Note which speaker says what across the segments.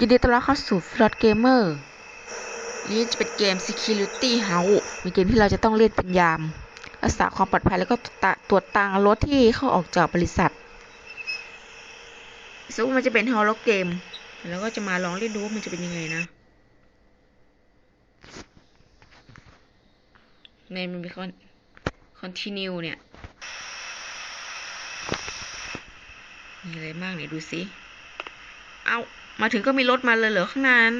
Speaker 1: ยินดีต้อนรับเข้าสู่ Flot Gamer นี้จะเป็นเกม Security House เป็นเกมที่เราจะต้องเล่นเป็นยาม รักษาความปลอดภัยแล้วก็ตรวจตารถที่เข้าออกจากบริษัทซึ่งมันจะเป็นฮอลล์เกม แล้วก็จะมาลองเล่นดูว่ามันจะเป็นยังไงนะ ในมันมีคอน continue เนี่ย มีอะไรบ้างเนี่ยดูสิ เอา มาถึงก็มีรถมาเลยเหรอข้างนั้น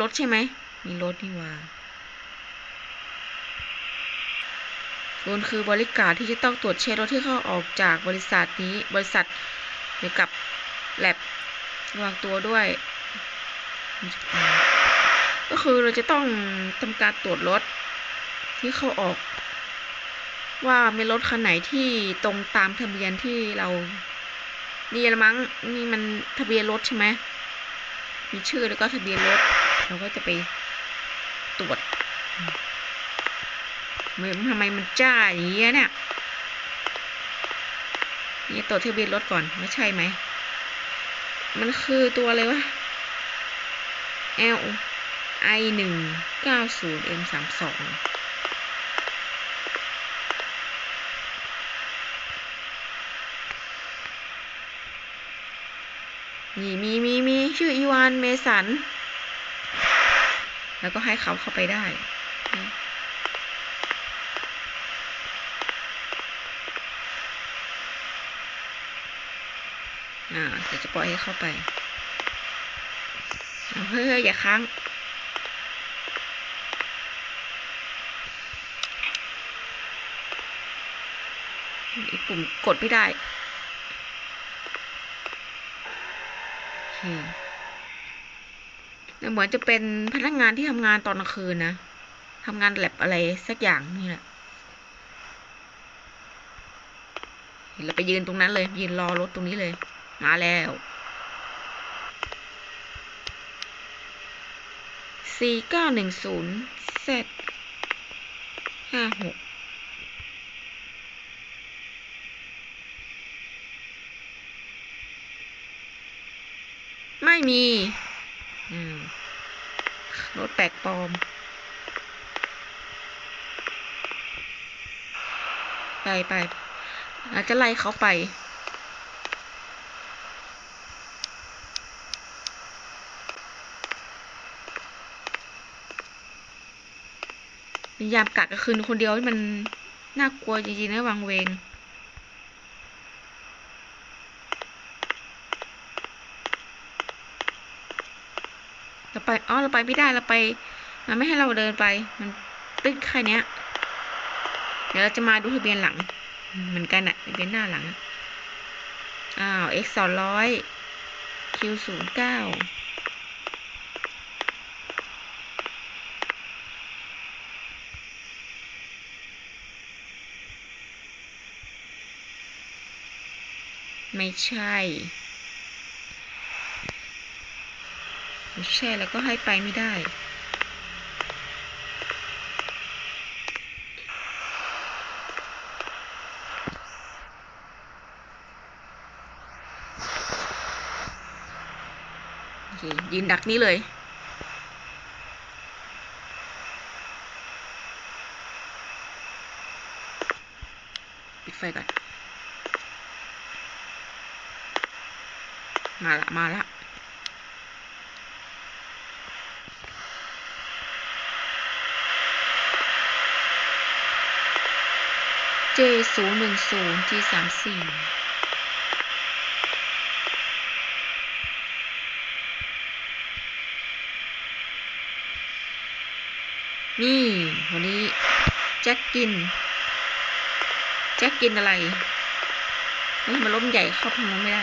Speaker 1: รถใช่ไหม มีรถนี่ว่าโดนคือบริการที่จะต้องตรวจเช็ครถที่เข้าออกจากบริษัทนี้ บริษัทเกี่ยวกับแลบวังตัวด้วย ก็คือเราจะต้องทำการตรวจรถที่เข้าออก ว่ามีรถคันไหนที่ตรงตามทะเบียนที่เรา นี่ละมั้งนี่มันทะเบียนรถใช่ไหมมีชื่อแล้วก็ทะเบียนรถ เราก็จะไปตรวจเหมือนทำไมมันจ้าอย่างเงี้ยเนี่ยนี่ตรวจทะเบียนรถก่อนไม่ใช่ไหม มันคือตัวอะไรวะ L I หนึ่งเก้าศูนย์ M สามสอง นี่มีมีมีชื่ออีวานเมสัน แล้วก็ให้เขาเข้าไปได้นี่อ่าเดี๋ยวจะปล่อยให้เข้าไป เฮ้ยเฮ้ยอย่าค้างอีกปุ่มกดไม่ได้ โอ เคแต่เหมือนจะเป็นพนักงานที่ทำงานตอนกลางคืนนะทำงานแลบอะไรสักอย่างนี่แหละเห็นเราไปยืนตรงนั้นเลย ยืนรอรถตรงนี้เลย มาแล้ว สี่เก้าหนึ่งศูนย์เซตห้าหก ม่มีอืมรถแปลกปลอม ไปไปอาจจะไล่เขาไป ยามกะกลางคืนคนเดียวนี่มันน่ากลัวจริงๆนะวังเวง เรา ไปอ๋อเราไปไม่ได้เราไป มันไม่ให้เราเดินไป มันตึ้งแค่เนี้ย เดี๋ยวเราจะมาดูทะเบียนหลัง เหมือนกันอะทะเบียนหน้าหลังอ้าว x สองร้อย q ศูนย์เก้าไม่ใช่ ไม่ใช่แล้วก็ให้ไปไม่ได้ ยืนดักนี้เลยปิดไฟก่อน มาละ มาละ J ศูนย์หนึ่งศูนย์ G สามสี่นี่ วันนี้ แจ็คกิน แจ็คกินอะไรเฮ้ยมันล้มใหญ่เข้าทางนั้นไม่ได้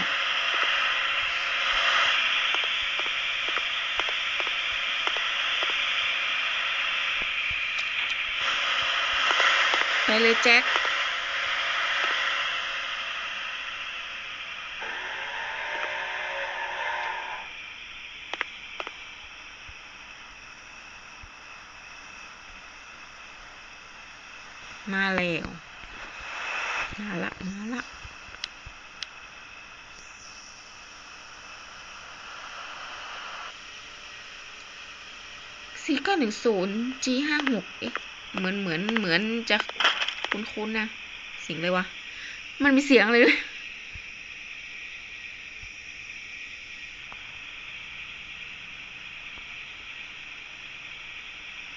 Speaker 1: ไปเลยแจ็ค มาแล้ว มาละ มาละ สี่เก้าหนึ่งศูนย์ G ห้าหกเอ๊ะเหมือนเหมือนเหมือนจะคุ้นๆนะเสียงเลยวะ มันมีเสียงเลย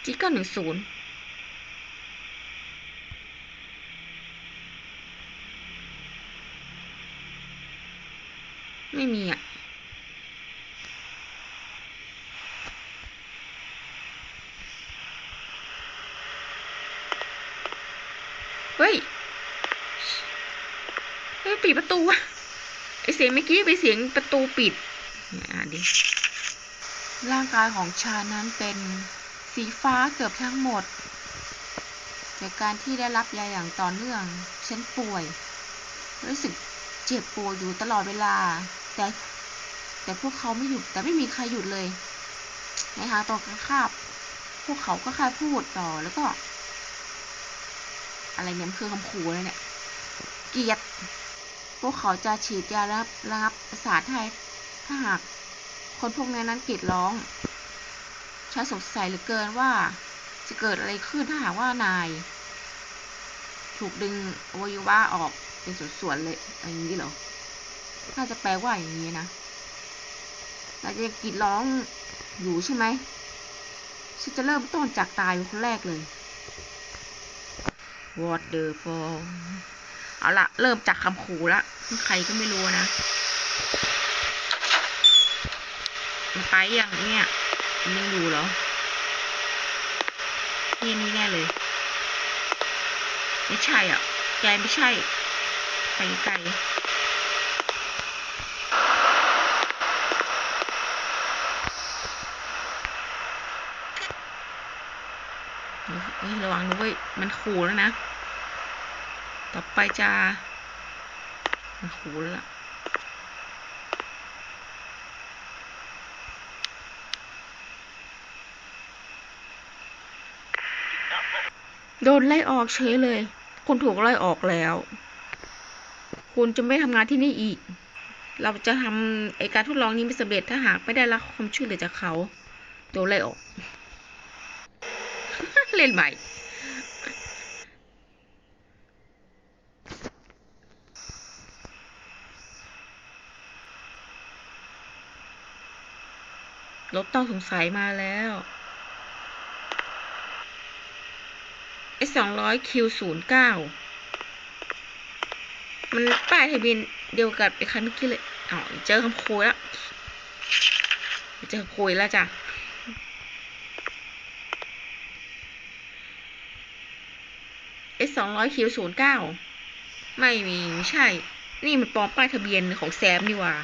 Speaker 1: G เก้าหนึ่งศูนย์ไม่มีอะ เฮ้ย เฮ้ยปิดประ ตูอะไอเสียงเมื่อกี้เป็นเสียงประตูปิดเนี่ยอ่านดิร่างกายของชานั้นเป็นสีฟ้าเกือบทั้งหมดจากการที่ได้รับยาอย่างต่อเนื่องฉันป่วย รู้สึกเจ็บปวดอยู่ตลอดเวลา แต่แต่พวกเขาไม่หยุดแต่ไม่มีใครหยุดเลยในทางตรงกันข้ามพวกเขาก็แค่พูดต่อแล้วก็ อะไรเนี่ยมันคือคำขู่เลยเนี่ย เกียด พวกเขาจะฉีดยาระงับระงับประสาทให้ถ้าหากคนพวกนั้นนั้นกรีดร้องฉันสงสัยเหลือเกินว่าจะเกิดอะไรขึ้นถ้าหากว่านาย ถูกดึงอวัยวะออกเป็นส่วนๆเลยอย่างนี้เหรอ น่าจะแปลว่าอย่างนี้นะนาจะกรีดร้องอยู่ใช่ไหมฉันจะเริ่มต้นจากตายคนแรกเลย What the fuck เอาละเริ่มจากคำขู่ละใครก็ไม่รู้นะมันไปอย่างเนี่ยมันยังอยู่เหรอนี่นี่แน่เลย ไม่ใช่อะแกไม่ใช่ไปไกลเฮ้ยระวังนะเว้ยมันขู่แล้วนะ ต่อไปจะมันขู่แล้วล่ะโดนไล่ออกเฉยเลย คุณถูกไล่ออกแล้ว คุณจะไม่ทำงานที่นี่อีก เราจะทำไอการทดลองนี้ไม่สำเร็จถ้าหากไม่ได้รับความช่วยเหลือจากเขา โดนไล่ออก เล่นใหม่ รถต้องสงสัยมาแล้ว S สองร้อยคิวศูนย์เก้ามันป้ายทะเบียนเดียวกับไอ้คันเมื่อกี้เลยอ๋อเจอคำคุยแล้ว เจอคุยแล้วจ้ะ S สองร้อยคิวศูนย์เก้าไม่มี ไม่ใช่ นี่มันปลอมป้ายทะเบียนของแซมนี่ว่า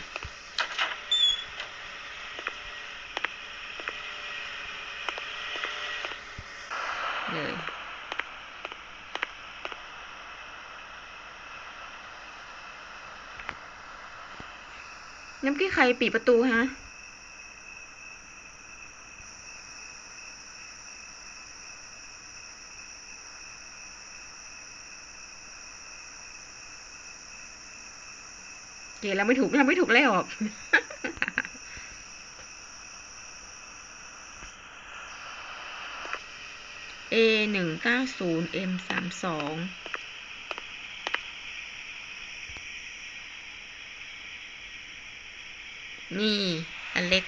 Speaker 1: เลย น้ำกี้ใครปิดประตูฮะเดี๋ยวเราไม่ถูกเราไม่ถูกไล่ออก A หนึ่งเก้าศูนย์ M สามสอง นี่ อันเล็ก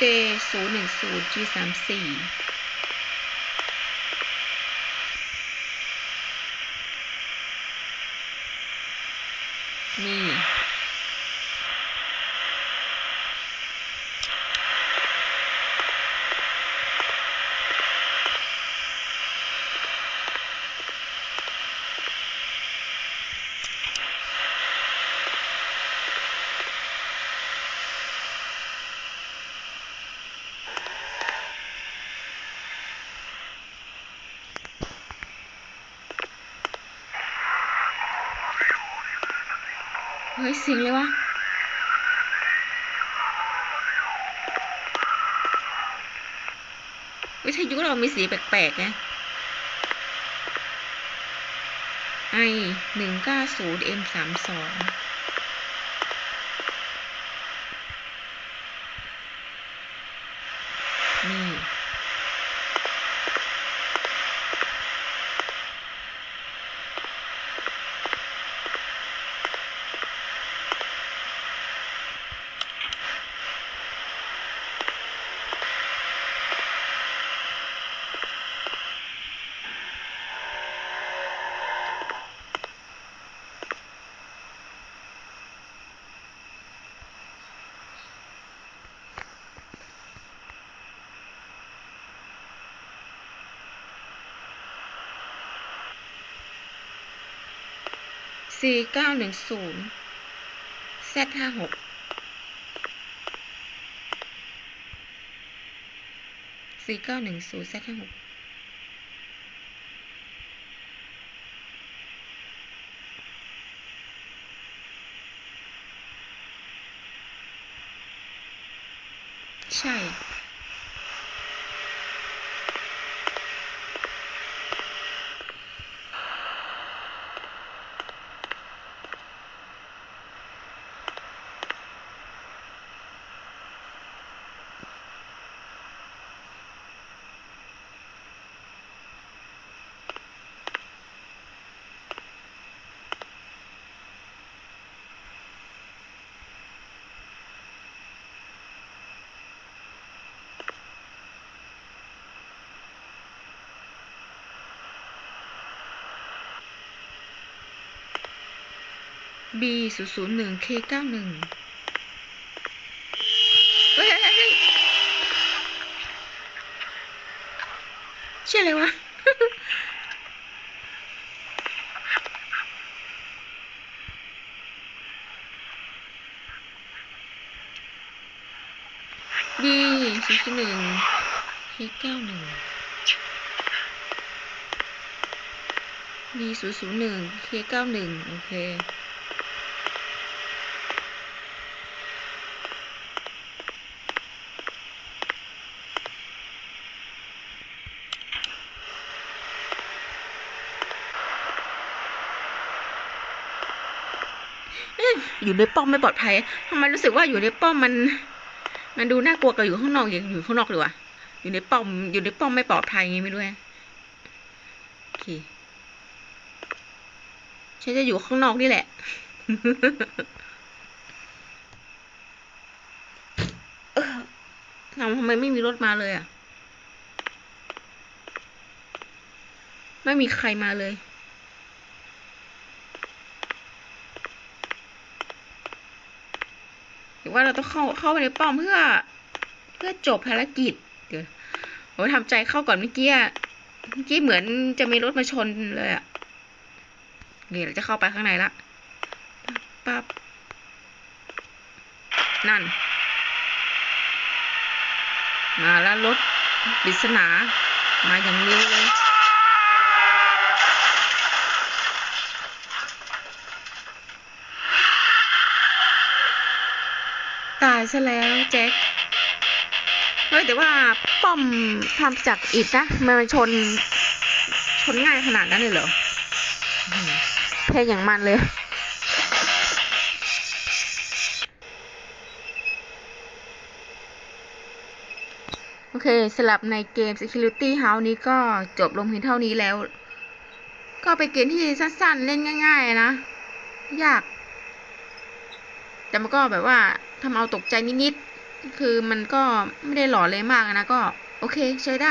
Speaker 1: J ศูนย์หนึ่งศูนย์ G สามสี่ ฮ้ยเสียงเลยวะวิทยุเรามีสีแปลกๆนะไอหนึ่งเก้าศูนย์เอ็มสามสองี่เก้าหนึ่งศูนย์แซห้าหกสี่เก้าหนึ่งศู Z56 4910าหกใช่ B ศูนย์ศูนย์หนึ่ง K เก้าหนึ่งเฮ้ยเฮ้ยเฮ้ยเชื่ออะไรวะ B ศูนย์ศูนย์หนึ่ง K เก้าหนึ่ง B ศูนย์ศูนย์หนึ่ง K เก้าหนึ่งโอเค เอ๊ะอยู่ในป้อมไม่ปลอดภัยทำไมรู้สึกว่าอยู่ในป้อมมัน มันดูน่ากลัวกว่าอยู่ข้างนอกอย่างอยู่ข้างนอกเลยวะอยู่ในป้อม อยู่ในป้อมไม่ปลอดภัยไงไม่รู้ไงโอเคฉันจะอยู่ข้างนอกนี่แหละเออเอาทำไมไม่มีรถมาเลยอะ ไม่มีใครมาเลย หรือ ว่าเราต้องเข้าเข้าไปในป้อมเพื่อ เพื่อจบภารกิจ เดี๋ยวโอ้ทำใจเข้าก่อนเมื่อกี้เมื่อกี้เหมือนจะมีรถมาชนเลยอะนี่เราจะเข้าไปข้างในละปั๊บนั่น มาแล้วรถปริศนา มาอย่างเร็วเลย ตายซะแล้วแจ็คเฮ้ยแต่ว่าป้อมทำจากอิฐนะมันชน ชนง่ายขนาดนั้นเลยเหรอเพลงอย่างมันเลยโอเคสลับในเกม Security House นี้ก็จบลงเพียงเท่านี้แล้ว ก็ไปนเกมที่สั้นๆ เล่นง่าย ๆ นะ ยาก แต่มันก็แบบว่าทำเอาตกใจนิดๆคือมันก็ไม่ได้หล่อเลยมากนะก็ โอเคใช้ได้